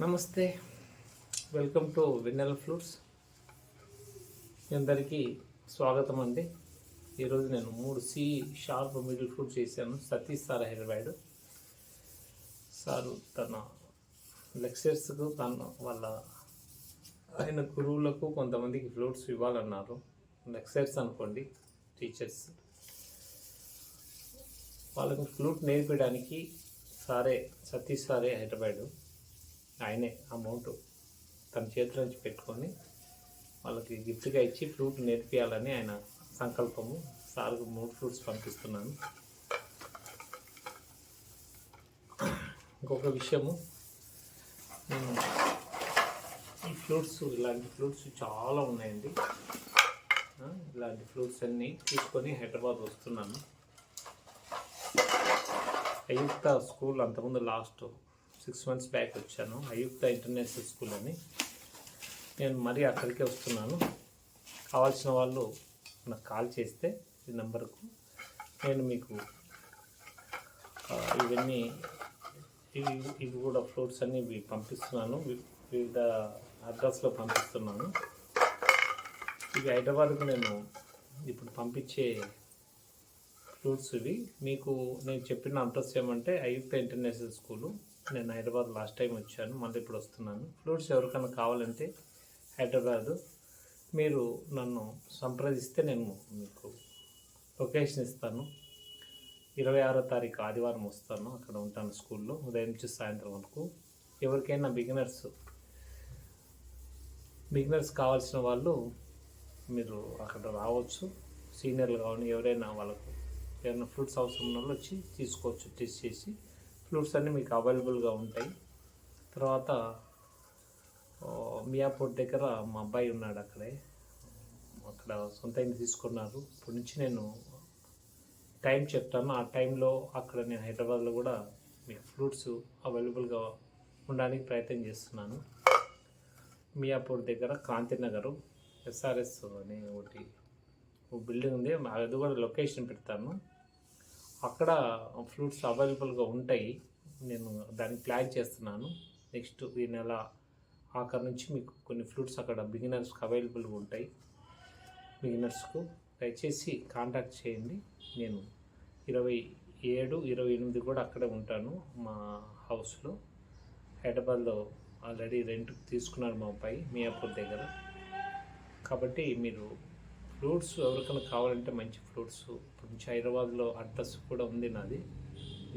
నమస్తే. Welcome to Vinnela fruits. మీ అందరికీ స్వాగతం అండి. ఈరోజు నేను మూడు సి షార్ప్ మిడిల్ ఫ్రూట్ చేశాను. సతీష్ సార్ హైదరాబాద్. సారు తన లెక్చర్స్కు తన వాళ్ళ ఆయన గురువులకు కొంతమందికి ఫ్రూట్స్ ఇవ్వాలన్నారు. లెక్చర్స్ అనుకోండి టీచర్స్. వాళ్ళకు ఫ్లూట్ నేర్పడానికి సారే సతీష్ సారే హైదరాబాద్. ఆయనే అమౌంట్ తన చేతిలో నుంచి పెట్టుకొని వాళ్ళకి గిఫ్ట్గా ఇచ్చి ఫ్రూట్ నేర్పియాలని ఆయన సంకల్పము. సార్కు మూడు ఫ్రూట్స్ పంపిస్తున్నాను. ఇంకొక విషయము. నేను ఈ ఫ్రూట్స్ ఇలాంటి ఫ్రూట్స్ చాలా ఉన్నాయండి. ఇలాంటి ఫ్రూట్స్ అన్నీ తీసుకొని హైదరాబాద్ వస్తున్నాను. అయుక్త స్కూల్ అంతకుముందు లాస్ట్ సిక్స్ మంత్స్ బ్యాక్ వచ్చాను అయుక్త ఇంటర్నేషనల్ స్కూల్ అని. నేను మరీ అక్కడికే వస్తున్నాను. కావాల్సిన వాళ్ళు నాకు కాల్ చేస్తే ఈ నెంబర్కు నేను మీకు ఇవన్నీ ఇవి ఇవి కూడా ఫ్రూట్స్ అన్నీ ఇవి పంపిస్తున్నాను. వివిధ అడ్రస్లో పంపిస్తున్నాను. ఇవి హైదరాబాద్కు నేను ఇప్పుడు పంపించే ఫ్రూట్స్ ఇవి. మీకు నేను చెప్పిన అడ్రస్ ఏమంటే అయుక్త ఇంటర్నేషనల్ స్కూలు. నేను హైదరాబాద్ లాస్ట్ టైం వచ్చాను మళ్ళీ ఇప్పుడు వస్తున్నాను. ఫ్రూట్స్ ఎవరికైనా కావాలంటే హైదరాబాదు మీరు నన్ను సంప్రదిస్తే నేను మీకు లొకేషన్ ఇస్తాను. ఇరవై ఆరో తారీఖు ఆదివారం వస్తాను అక్కడ ఉంటాను స్కూల్లో ఉదయం నుంచి సాయంత్రం వరకు. ఎవరికైనా బిగినర్స్ బిగినర్స్ కావాల్సిన వాళ్ళు మీరు అక్కడ రావచ్చు. సీనియర్లు కావాలి ఎవరైనా వాళ్ళకు ఏమైనా ఫ్రూట్స్ అవసరం ఉన్న వాళ్ళు వచ్చి తీసుకోవచ్చు టెస్ట్ చేసి ఫ్రూట్స్ అన్నీ మీకు అవైలబుల్గా ఉంటాయి. తర్వాత మియాపూర్ దగ్గర మా అబ్బాయి ఉన్నాడు అక్కడే. అక్కడ సొంత ఇంటి తీసుకున్నారు. ఇప్పటి నుంచి నేను టైం చెప్తాను. ఆ టైంలో అక్కడ నేను హైదరాబాద్లో కూడా మీకు ఫ్రూట్స్ అవైలబుల్గా ఉండడానికి ప్రయత్నం చేస్తున్నాను. మియాపూర్ దగ్గర కాంతినగర్ ఎస్ఆర్ఎస్ అని ఒకటి ఒక బిల్డింగ్ ఉంది. అది కూడా లొకేషన్ పెడతాను. అక్కడ ఫ్రూట్స్ అవైలబుల్గా ఉంటాయి. నేను దాన్ని ప్లాన్ చేస్తున్నాను. నెక్స్ట్ ఈ నెల ఆఖరి నుంచి మీకు కొన్ని ఫ్రూట్స్ అక్కడ బిగినర్స్కి అవైలబుల్గా ఉంటాయి. బిగినర్స్కు దయచేసి కాంటాక్ట్ చేయండి. నేను ఇరవై ఏడు ఇరవై ఎనిమిది కూడా అక్కడే ఉంటాను మా హౌస్లో. హైదరాబాద్లో ఆల్రెడీ రెంట్ తీసుకున్నారు మా అబ్బాయి మియాపూర్ దగ్గర. కాబట్టి మీరు ఫ్రూట్స్ ఎవరికైనా కావాలంటే మంచి ఫ్రూట్స్. ఇప్పుడు నుంచి హైదరాబాద్లో అడ్రస్ కూడా ఉంది నాది.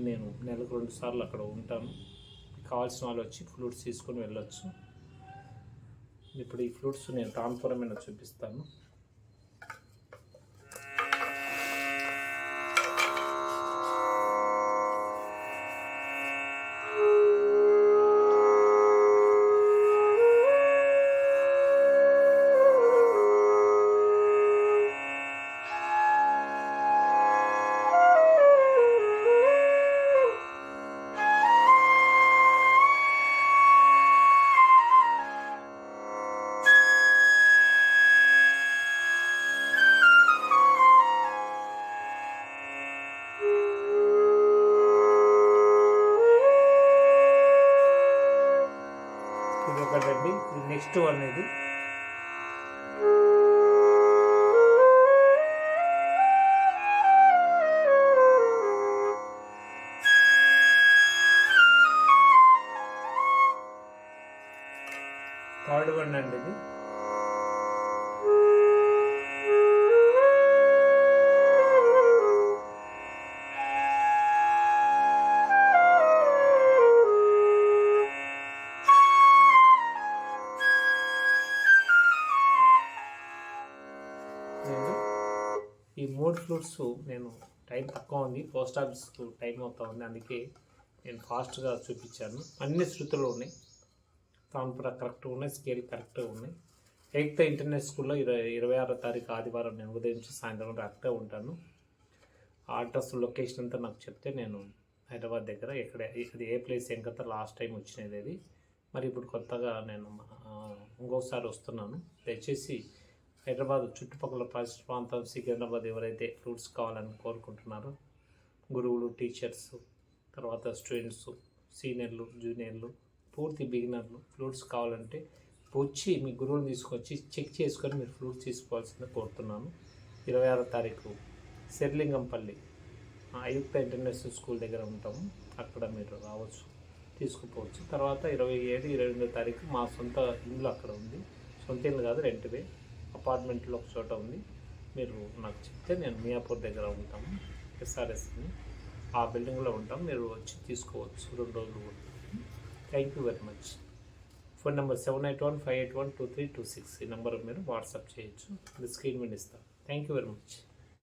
నేను నెలకు రెండు సార్లు అక్కడ ఉంటాను. కావాల్సిన వాళ్ళు వచ్చి ఫ్రూట్స్ తీసుకొని వెళ్ళొచ్చు. ఇప్పుడు ఈ ఫ్రూట్స్ నేను తాన్పురమైన చూపిస్తాను. రెడ్డి నెక్స్ట్ అనేది ఫ్రూట్స్ నేను టైం తక్కువ ఉంది. పోస్ట్ ఆఫీస్కు టైం అవుతా ఉంది. అందుకే నేను ఫాస్ట్గా చూపించాను. అన్ని శృతులు ఉన్నాయి. తాన్పుర కరెక్ట్గా ఉన్నాయి. స్కేల్ కరెక్ట్గా ఉన్నాయి. ఎయిత్ ఇంటర్నెట్ స్కూల్లో ఇరవై ఇరవై ఆరో తారీఖు ఆదివారం నేను ఉదయం నుంచి సాయంత్రం వరకు అక్కడే ఉంటాను. ఆ అడ్రస్ లొకేషన్ అంతా నాకు చెప్తే నేను హైదరాబాద్ దగ్గర ఎక్కడ ఇది ఏ ప్లేస్ ఏం కదా లాస్ట్ టైం వచ్చినది అది. మరి ఇప్పుడు కొత్తగా నేను ఇంకోసారి వస్తున్నాను. దయచేసి హైదరాబాద్ చుట్టుపక్కల ప్రాంతం సికింద్రాబాద్ ఎవరైతే ఫ్రూట్స్ కావాలని కోరుకుంటున్నారో గురువులు టీచర్స్ తర్వాత స్టూడెంట్స్ సీనియర్లు జూనియర్లు పూర్తి బిగినర్లు ఫ్లూట్స్ కావాలంటే వచ్చి మీ గురువుని తీసుకొచ్చి చెక్ చేసుకొని మీరు ఫ్లూట్స్ తీసుకోవాల్సింది కోరుతున్నాను. ఇరవై ఆరో తారీఖు శెర్లింగంపల్లి ఆ, అయుక్త ఇంటర్నేషనల్ స్కూల్ దగ్గర ఉంటాము. అక్కడ మీరు రావచ్చు తీసుకుపోవచ్చు. తర్వాత ఇరవై ఏడు ఇరవై ఎనిమిదో తారీఖు మా సొంత ఇల్లు అక్కడ ఉంది. సొంత ఇల్లు కాదు రెంట్వే. అపార్ట్మెంట్లో ఒక చోట ఉంది. మీరు నాకు చెప్తే నేను మియాపూర్ దగ్గర ఉంటాము. ఎస్ఆర్ఎస్ని ఆ బిల్డింగ్లో ఉంటాం. మీరు వచ్చి తీసుకోవచ్చు. రెండు రోజులు కూడా thank you very much phone number seven eight one five eight one two three two six ఈ నెంబర్ మీరు వాట్సాప్ చేయొచ్చు. స్క్రీన్ మీద ఇస్తాను. Thank you very much